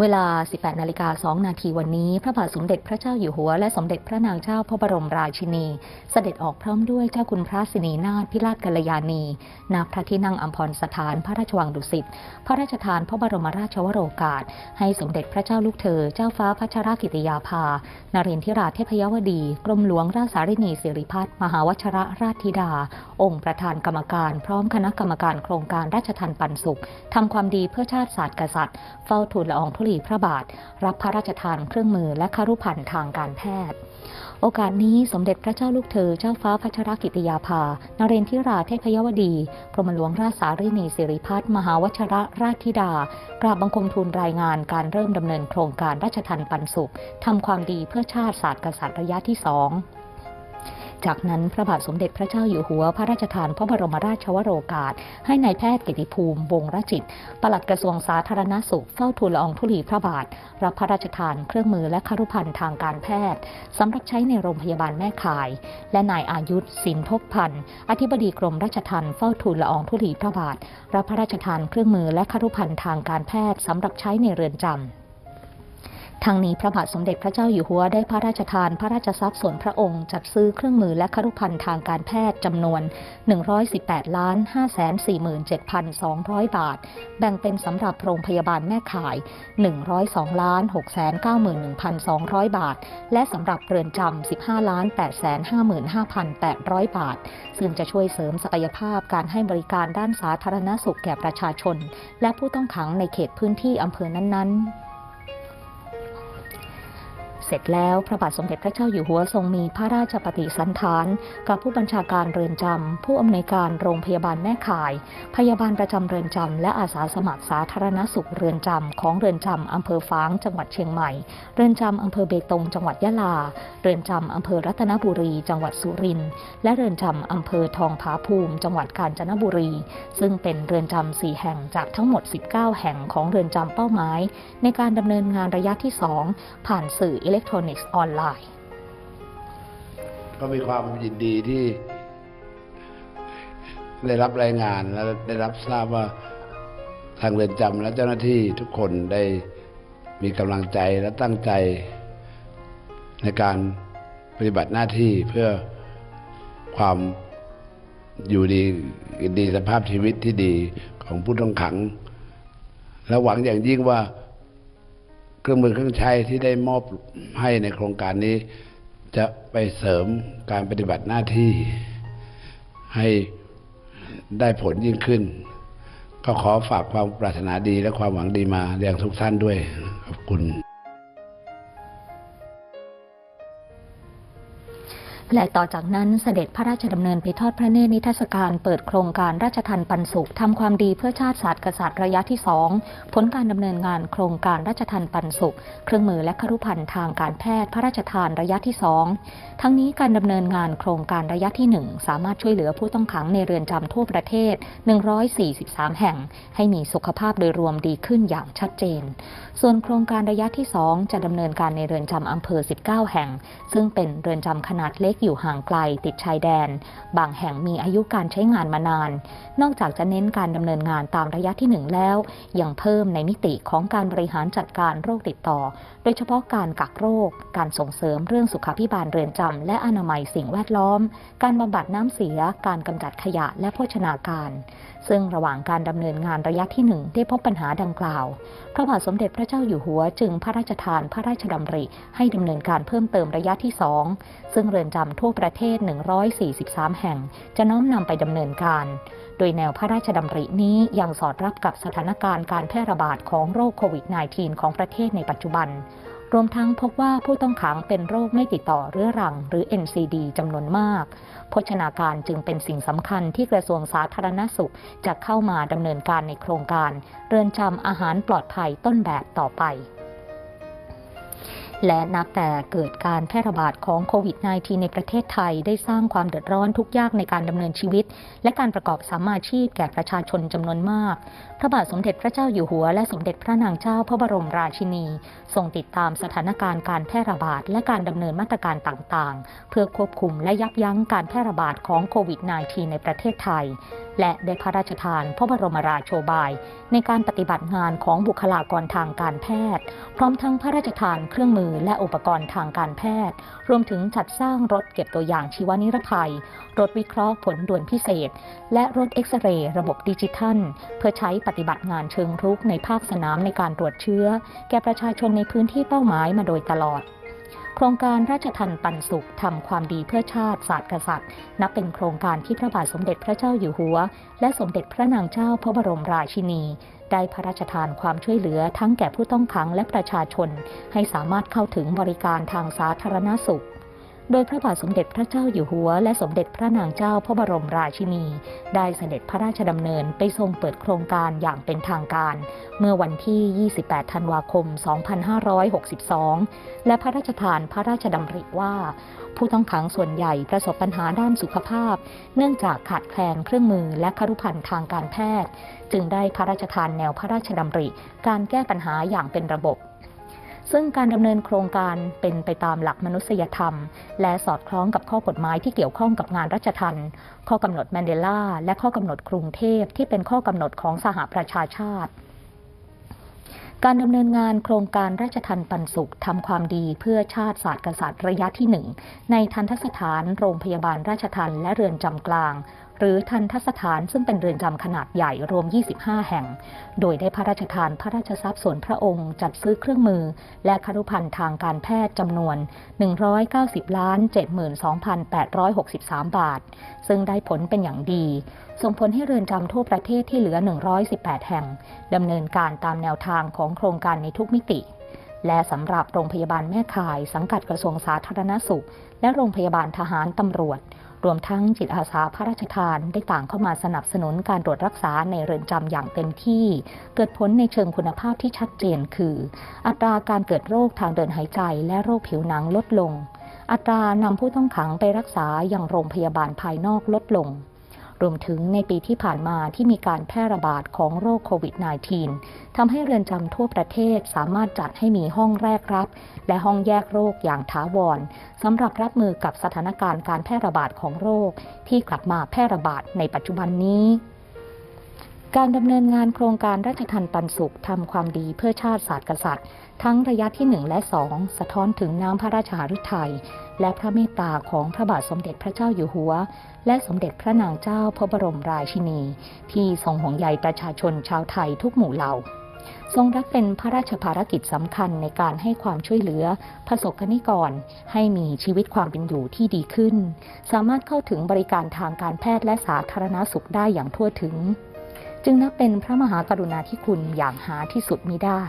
เวลา 18 นาฬิกา 2 นาทีวันนี้ พระบาทสมเด็จพระเจ้าอยู่หัว และสมเด็จพระนางเจ้าพระบรมราชินี เสด็จออกพร้อมด้วยเจ้าคุณพระสินีนาถพิราชกัลยาณีณพระที่นั่งอัมพรสถานพระราชวังดุสิต พระราชทานพระบรมราชวโรกาส ให้สมเด็จพระเจ้าลูกเธอ เจ้าฟ้าพัชรกิติยาภา นรินทิราชเทพยวดี กรมหลวงราชสารินีสิริพัฒน์มหาวชระราชธิดา องค์ประธานกรรมการ พร้อมคณะกรรมการโครงการราชทันปันสุขทำความดีเพื่อชาติศาสตร์กษัตริย์ เฝ้าทูลละอองธุลีพระบาท รับพระราชทานเครื่องมือและคารุพันธ์ทางการแพทย์ โอกาสนี้สมเด็จพระเจ้าลูกเธอเจ้าฟ้าพัชรกิติยาภา นเรนทิราเทพยวดีกรมหลวงราชสารินีสิริพัฒน์มหาวชระราชธิดา กราบบังคมทูลรายงานการเริ่มดำเนินโครงการราชทันปันสุขทำความดีเพื่อชาติศาสตร์กษัตริย์ระยะที่สอง จากนั้นพระบาทสมเด็จพระเจ้าอยู่หัว พระราชทานพระบรมราชวโรกาส ให้นายแพทย์กิติภูมิวงรจิตปลัดกระทรวงสาธารณสุขเฝ้าทูลละอองธุลีพระบาท รับพระราชทานเครื่องมือและคารุภัณฑ์ทางการแพทย์สำหรับใช้ในโรงพยาบาลแม่ข่าย และนายอายุธสินทบพันธ์อธิบดีกรมราชทัณฑ์เฝ้าทูลละอองธุลีพระบาท รับพระราชทานเครื่องมือและคารุภัณฑ์ทางการแพทย์สำหรับใช้ในเรือนจำ ทางนี้พระบาทสมเด็จพระเจ้าอยู่หัวได้พระราชทานพระราชทรัพย์ส่วนพระองค์จัดซื้อเครื่องมือและครุภัณฑ์ทางการแพทย์จำนวน 118ล้าน547,200 บาท แบ่งเป็นสำหรับโรงพยาบาลแม่ข่าย 102ล้าน691,200 บาท และสำหรับเรือนจำ15ล้าน855,800 บาท ซึ่งจะช่วยเสริมศักยภาพการให้บริการด้านสาธารณสุขแก่ประชาชน และผู้ต้องขังในเขตพื้นที่อำเภอนั้นๆ เสร็จแล้ว พระบาทสมเด็จพระเจ้าอยู่หัวทรงมีพระราชปฏิสันถานกับผู้บัญชาการเรือนจำ ผู้อำนวยการโรงพยาบาลแม่ข่าย พยาบาลประจำเรือนจำ และอาสาสมัครสาธารณสุขเรือนจำ ของเรือนจำอำเภอฝาง จังหวัดเชียงใหม่ เรือนจำอำเภอเบตง จังหวัดยะลา เรือนจำอำเภอรัตนบุรี จังหวัดสุรินทร์และเรือนจำอำเภอทองผาภูมิ จังหวัดกาญจนบุรี ซึ่งเป็นเรือนจำสี่แห่งจากทั้งหมด 19 แห่งของเรือนจำเป้าหมาย ในการดำเนินงานระยะที่ 2 ผ่านสื่ออิเล็กทรอนิกส์ออนไลน์ ก็มีความยินดีที่ ได้รับรายงานและได้รับทราบว่าทางเรือนจำและเจ้าหน้าที่ทุกคนได้มีกำลังใจและตั้งใจ ในการปฏิบัติหน้าที่เพื่อความอยู่ดีดีสภาพชีวิตที่ดีของผู้ต้องขัง และหวังอย่างยิ่งว่า เครื่องมือเครื่องใช้ที่ได้มอบให้ในโครงการนี้ จะไปเสริมการปฏิบัติหน้าที่ให้ได้ผลยิ่งขึ้น ก็ขอฝากความปรารถนาดีและความหวังดีมาเรียงทุกท่านด้วยขอบคุณ และต่อจากนั้นเสด็จพระราชดำเนินไปทอดพระเนตรนิทรรศการเปิดโครงการราชทันปันสุขทำความดีเพื่อชาติศาสตร์กษัตริย์ระยะที่2ผลการดำเนินงานโครงการราชทันปันสุข เครื่องมือและครุภัณฑ์ทางการแพทย์พระราชทานระยะที่2ทั้งนี้การดำเนินงานโครงการระยะที่ 1 สามารถช่วยเหลือผู้ต้องขังในเรือนจำทั่วประเทศ 143 แห่ง ให้มีสุขภาพโดยรวมดีขึ้นอย่างชัดเจน ส่วนโครงการระยะที่ 2 จะดำเนินการในเรือนจำอำเภอ 19 แห่ง ซึ่งเป็นเรือนจำขนาดเล็กอยู่ห่างไกลติดชายแดน บางแห่งมีอายุการใช้งานมานาน นอกจากจะเน้นการดำเนินงานตามระยะที่ 1 แล้ว ยังเพิ่มในมิติของการบริหารจัดการโรคติดต่อ โดยเฉพาะการกักโรค การส่งเสริมเรื่องสุขาภิบาลเรือนจำและอนามัยสิ่งแวดล้อม การบำบัดน้ำเสีย การกำจัดขยะและโภชนาการ ซึ่งระหว่างการดำเนินงานระยะที่หนึ่งได้พบปัญหาดังกล่าวพระบาทสมเด็จพระเจ้าอยู่หัวจึงพระราชทานพระราชดำริให้ดำเนินการเพิ่มเติมระยะที่2ซึ่งเรือนจำทั่วประเทศ 143 แห่ง จะน้อมนำไปดำเนินการ โดยแนวพระราชดำรินี้ยังสอดรับกับสถานการณ์การแพร่ระบาดของโรคโควิด -19 ของประเทศในปัจจุบัน รวมทั้งพบว่าผู้ต้องขังเป็นโรคไม่ติดต่อเรื้อรัง หรือ NCD จำนวนมาก โภชนาการจึงเป็นสิ่งสำคัญที่กระทรวงสาธารณสุขจะเข้ามาดำเนินการในโครงการ เรือนจำอาหารปลอดภัยต้นแบบต่อไป และนับแต่เกิดการแพร่ระบาดของโควิด -19 ในประเทศไทยได้สร้างความเดือดร้อนทุกยากในการดำเนินชีวิต และการประกอบสามาชีพแก่ประชาชนจำนวนมาก พระบาทสมเด็จพระเจ้าอยู่หัว และสมเด็จพระนางเจ้าพระบรมราชินี ทรงติดตามสถานการณ์การแพร่ระบาดและการดำเนินมาตรการต่างๆ เพื่อควบคุมและยับยั้งการแพร่ระบาดของโควิด -19 ในประเทศไทย และได้พระราชทานพระบรมราโชบาย ในการปฏิบัติงานของบุคลากรทางการแพทย์ พร้อมทั้งพระราชทานเครื่องมือและอุปกรณ์ทางการแพทย์ รวมถึงจัดสร้างรถเก็บตัวอย่างชีวนิรภัย รถวิเคราะห์ผลด่วนพิเศษ และรถเอ็กซเรย์ระบบดิจิทัล เพื่อใช้ปฏิบัติงานเชิงรุกในภาคสนามในการตรวจเชื้อ แก่ประชาชนในพื้นที่เป้าหมายมาโดยตลอด โครงการราชทันปันสุขทำความดีเพื่อชาติศาสตร์กษัตริย์ นับเป็นโครงการที่พระบาทสมเด็จพระเจ้าอยู่หัว และสมเด็จพระนางเจ้าพระบรมราชินี ได้พระราชทานความช่วยเหลือทั้งแก่ผู้ต้องขังและประชาชน ให้สามารถเข้าถึงบริการทางสาธารณสุข โดยพระบาทสมเด็จพระเจ้าอยู่หัว และสมเด็จพระนางเจ้าพระบรมราชินี ได้เสด็จพระราชดำเนินไปทรงเปิดโครงการอย่างเป็นทางการ เมื่อวันที่ 28 ธันวาคม 2562 และพระราชทานพระราชดำริว่า ผู้ต้องขังส่วนใหญ่ประสบปัญหาด้านสุขภาพ เนื่องจากขาดแคลนเครื่องมือและครุภัณฑ์ทางการแพทย์ จึงได้พระราชทานแนวพระราชดำริ การแก้ปัญหาอย่างเป็นระบบ ซึ่งการดำเนินโครงการเป็นไปตามหลักมนุษยธรรม และสอดคล้องกับข้อกฎหมายที่เกี่ยวข้องกับงานราชทันข้อกำหนดแมนเดลาและข้อกำหนดกรุงเทพที่เป็นข้อกำหนดของสหประชาชาติการดำเนินงานโครงการราชทันปันสุขทำความดีเพื่อชาติศาสตร์กษัตริย์ระยะที่หนึ่งในทันทสถานโรงพยาบาลราชทันและเรือนจำกลาง หรือทันทสถานซึ่งเป็นเรือนจำขนาดใหญ่รวม 25 แห่ง โดยได้พระราชทานพระราชทรัพย์ส่วนพระองค์จัดซื้อเครื่องมือ และครุภัณฑ์ทางการแพทย์จำนวน 190 ล้าน 72,863 บาท ซึ่งได้ผลเป็นอย่างดี ส่งผลให้เรือนจำทั่วประเทศที่เหลือ 118 แห่งดำเนินการตามแนวทางของโครงการในทุกมิติ และสำหรับโรงพยาบาลแม่ข่าย สังกัดกระทรวงสาธารณสุข และโรงพยาบาลทหารตำรวจ รวมทั้งจิตอาสาพระราชทานได้ต่างเข้ามาสนับสนุนการตรวจรักษาในเรือนจำอย่างเต็มที่ เกิดผลในเชิงคุณภาพที่ชัดเจนคือ อัตราการเกิดโรคทางเดินหายใจ และโรคผิวหนังลดลง อัตรานำผู้ต้องขังไปรักษาอย่างโรงพยาบาลภายนอกลดลง รวมถึงในปีที่ผ่านมาที่มีการแพร่ระบาดของโรคโควิด -19 ทำให้เรือนจำทั่วประเทศสามารถจัดให้มีห้องแรกรับ และห้องแยกโรคอย่างถาวรสำหรับรับมือกับสถานการณ์การแพร่ระบาดของโรคที่กลับมาแพร่ระบาดในปัจจุบันนี้ การดำเนินงานโครงการราชทันปันสุขทำความดีเพื่อชาติศาสตร์กษัตริย์ ทั้งระยะที่ 1 และ 2 สะท้อนถึงน้ำพระราชหฤทัยและพระเมตตาของพระบาทสมเด็จพระเจ้าอยู่หัว และสมเด็จพระนางเจ้าพระบรมราชินี ที่ทรงห่วงใยประชาชนชาวไทยทุกหมู่เหล่าทรงรับเป็นพระราชภารกิจสำคัญในการให้ความช่วยเหลือประสบกนิกร ให้มีชีวิตความเป็นอยู่ที่ดีขึ้น สามารถเข้าถึงบริการทางการแพทย์และสาธารณสุขได้อย่างทั่วถึง จึงนับเป็นพระมหากรุณาธิคุณอย่างหาที่สุดมิได้